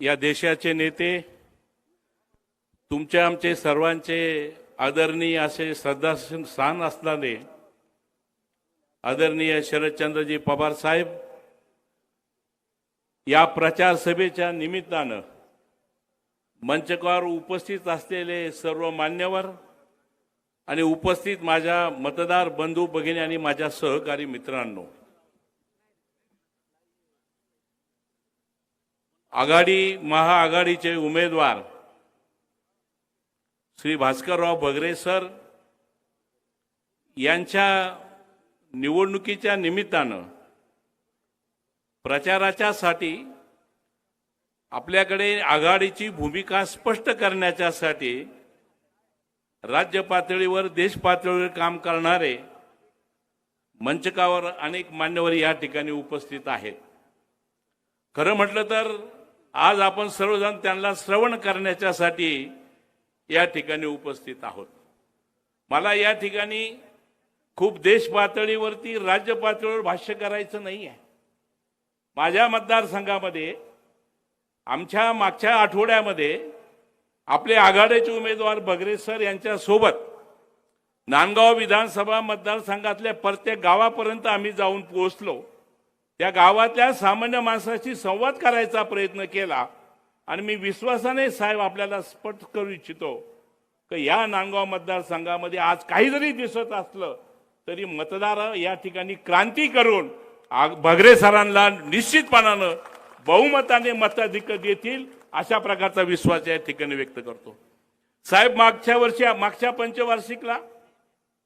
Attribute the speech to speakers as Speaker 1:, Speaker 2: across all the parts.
Speaker 1: या देशाचे नेते तुमच्या आमचे सर्वांचे आदरणीय असे श्रद्धास्थान असणारे आदरणीय शरदचंद्रजी पवार साहेब या प्रचार सभेच्या निमित्तानं मंचकावर उपस्थित असलेले सर्व मान्यवर आणि उपस्थित माझ्या मतदार बंधू भगिनी आणि माझ्या सहकारी मित्रांनो आघाडी महाआघाडीचे उमेदवार श्री भास्करराव भगरे सर यांच्या निवडणुकीच्या निमित्तानं प्रचाराच्यासाठी आपल्याकडे आघाडीची भूमिका स्पष्ट करण्याच्यासाठी राज्य पातळीवर देश पातळीवर काम करणारे मंचकावर अनेक मान्यवर या ठिकाणी उपस्थित आहेत. खरं म्हटलं तर आज आपण सर्वजण त्यांना श्रवण करण्याच्यासाठी या ठिकाणी उपस्थित आहोत. मला या ठिकाणी खूप देश पातळीवरती राज्य पातळीवर भाष्य करायचं नाही आहे. माझ्या मतदारसंघामध्ये आमच्या मागच्या आठवड्यामध्ये आपले आघाडीचे उमेदवार बगरे सर यांच्यासोबत नांदगाव विधानसभा मतदारसंघातल्या प्रत्येक गावापर्यंत आम्ही जाऊन पोहोचलो. त्या गावातल्या सामान्य माणसाशी संवाद करायचा प्रयत्न केला आणि मी विश्वासाने साहेब आपल्याला स्पष्ट करू इच्छितो की या नांदगाव मतदारसंघामध्ये आज काही जरी दिसत असलं तरी मतदार या ठिकाणी क्रांती करून भगरे सरांना निश्चितपणानं बहुमताने मताधिक देतील अशा प्रकारचा विश्वास या ठिकाणी व्यक्त करतो. साहेब मागच्या वर्षी मागच्या पंचवार्षिकला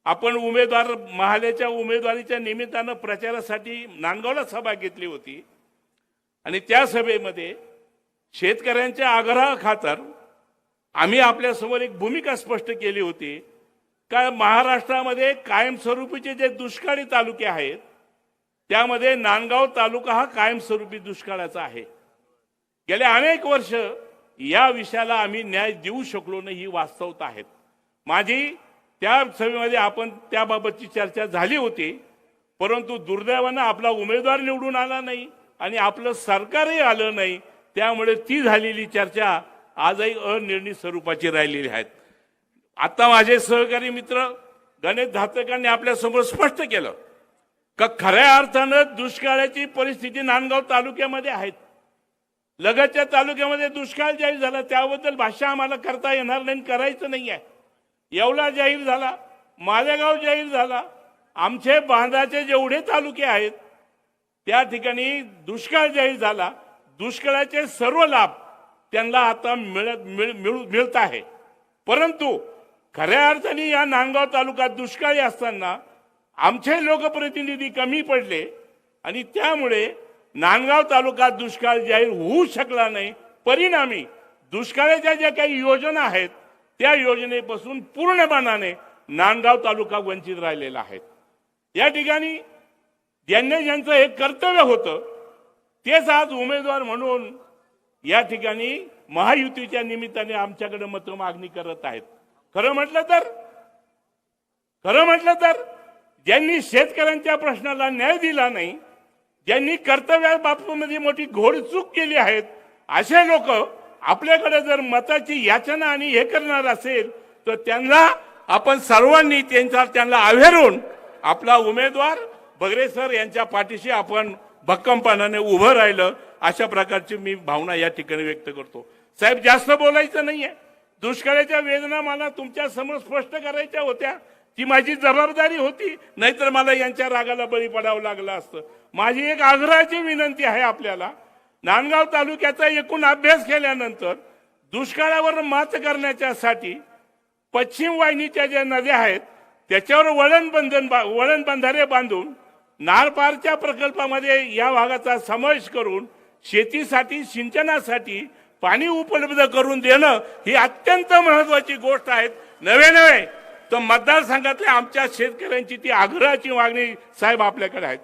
Speaker 1: आपण उमेदवार महालेच्या उमेदवारीच्या निमित्तानं प्रचारासाठी नांदगावला सभा घेतली होती. आणि त्या सभेमध्ये शेतकऱ्यांच्या आग्रहाखातर आम्ही आपल्यासमोर एक भूमिका स्पष्ट केली होती. का महाराष्ट्रामध्ये कायमस्वरूपीचे जे दुष्काळी तालुके आहेत त्यामध्ये नांदगाव तालुका हा कायमस्वरूपी दुष्काळाचा आहे. गेले अनेक वर्ष या विषयाला आम्ही न्याय देऊ शकलो नाही ही वास्तवता आहेत. माझी त्या सभेमध्ये आपण त्याबाबतची चर्चा झाली होती परंतु दुर्दैवानं आपला उमेदवार निवडून आला नाही आणि आपलं सरकारही आलं नाही त्यामुळे ती झालेली चर्चा आजही अनिर्णित स्वरूपाची राहिलेली आहेत. आता माझे सहकारी मित्र गणेश धातकांनी आपल्यासमोर स्पष्ट केलं का खऱ्या अर्थानं दुष्काळाची परिस्थिती नांदगाव तालुक्यामध्ये आहेत. लगतच्या तालुक्यामध्ये दुष्काळ जाहीर झाला त्याबद्दल भाषा आम्हाला करता येणार नाही आणि करायचं नाही आहे. येवला जाहीर झाला मालेगाव जाहीर झाला आमचे बांधाचे जेवढे तालुके आहेत त्या ठिकाणी दुष्काळ जाहीर झाला. दुष्काळाचे सर्व लाभ त्यांना आता मिळत मिळ- मिळू- मिळत आहे. परंतु खऱ्या अर्थाने या नांदगाव तालुक्यात दुष्काळी असताना आमचे लोकप्रतिनिधी कमी पडले आणि त्यामुळे नांदगाव तालुका दुष्काळ जाहीर होऊ शकला नाही. परिणामी दुष्काळाच्या ज्या काही योजना आहेत त्या योजनेपासून पूर्णपणाने नांदगाव तालुका वंचित राहिलेला आहे. या ठिकाणी ज्यांनी ज्यांचं हे कर्तव्य होतं तेच आज उमेदवार म्हणून या ठिकाणी महायुतीच्या निमित्ताने आमच्याकडे मत मागणी करत आहेत. खरं म्हटलं तर खरं म्हटलं तर ज्यांनी शेतकऱ्यांच्या प्रश्नाला न्याय दिला नाही ज्यांनी कर्तव्या बाबतीमध्ये मोठी घोडचूक केली आहेत असे लोक आपल्याकडे जर मताची याचना आणि हे करणार असेल तर त्यांना आपण सर्वांनी त्यांचा त्यांना आव्हेरून आपला उमेदवार बगरे सर यांच्या पाठीशी आपण भक्कमपणाने उभं राहिलं अशा प्रकारची मी भावना या ठिकाणी व्यक्त करतो. साहेब जास्त बोलायचं नाहीये. दुष्काळाच्या वेदना मला तुमच्यासमोर स्पष्ट करायच्या होत्या. ती माझी जबाबदारी होती. नाहीतर मला यांच्या रागाला बळी पडावं लागलं असतं. माझी एक आग्रहाची विनंती आहे आपल्याला. नांदगाव तालुक्याचा एकूण अभ्यास केल्यानंतर दुष्काळावर मात करण्याच्यासाठी पश्चिम वाहिनीच्या ज्या नद्या आहेत त्याच्यावर वळण बंधन बा- वळण बंधारे बांधून नारपारच्या प्रकल्पामध्ये या भागाचा समावेश करून शेतीसाठी सिंचनासाठी पाणी उपलब्ध करून देणं ही अत्यंत महत्वाची गोष्ट आहे. नवे नवे तर मतदारसंघातल्या आमच्या शेतकऱ्यांची ती आग्रहाची मागणी साहेब आपल्याकडे आहेत.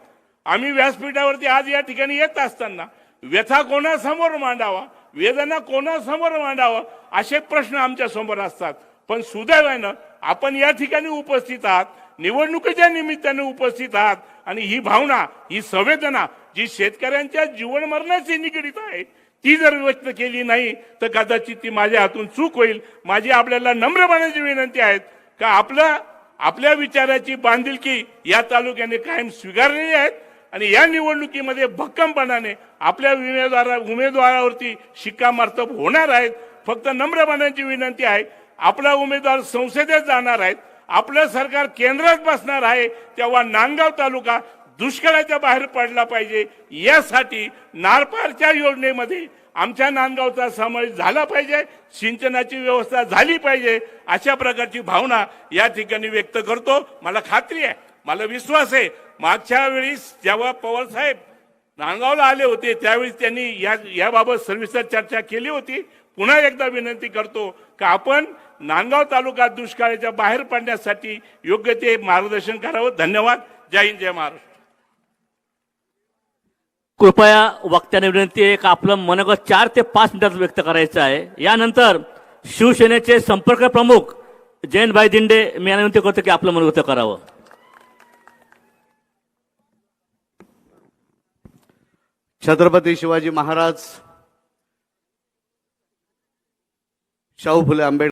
Speaker 1: आम्ही व्यासपीठावरती आज या ठिकाणी येत असताना व्यथा कोणासमोर मांडावा? वेदना कोणासमोर मांडावा? असे प्रश्न आमच्यासमोर असतात. पण सुदैवानं आपण या ठिकाणी उपस्थित आहात निवडणुकीच्या निमित्ताने उपस्थित आहात आणि ही भावना ही संवेदना जी शेतकऱ्यांच्या जीवन मरणाशी निगडीत आहे ती जर व्यक्त केली नाही तर कदाचित ती माझ्या हातून चूक होईल. माझी आपल्याला नम्रपणाची विनंती आहे का आपलं आपल्या विचाराची बांधिलकी या तालुक्याने कायम स्वीकारलेली आहेत आणि या निवडणुकीमध्ये भक्कमपणाने आपल्या उमेदवारा उमेदवारावरती शिक्कामार्तब होणार आहेत. फक्त नम्रपणाची विनंती आहे आपला उमेदवार संसदेत जाणार आहेत आपलं सरकार केंद्रात बसणार आहे तेव्हा नांदगाव तालुका दुष्काळाच्या बाहेर पडला पाहिजे. यासाठी नारपारच्या योजनेमध्ये आमच्या नांदगावचा समावेश झाला पाहिजे सिंचनाची व्यवस्था झाली पाहिजे अशा प्रकारची भावना या ठिकाणी व्यक्त करतो. मला खात्री आहे. मला विश्वास आहे. मागच्या वेळीस जेव्हा पवार साहेब नांदगावला आले होते त्यावेळी त्यांनी या याबाबत सविस्तर चर्चा केली होती. पुन्हा एकदा विनंती करतो का आपण नांदगाव तालुका दुष्काळाच्या बाहेर पडण्यासाठी योग्य ते मार्गदर्शन करावं. धन्यवाद. जय हिंद जय महाराष्ट्र.
Speaker 2: कृपया वक्त्याने विनंती आहे का आपलं मनगत चार ते पाच मिनिटात व्यक्त करायचं आहे. यानंतर शिवसेनेचे संपर्क प्रमुख जयंतभाई दिंडे मी विनंती करतो की आपलं मनोगत करावं.
Speaker 3: छत्रपती शिवाजी महाराज शाहू फुले आंबेडकर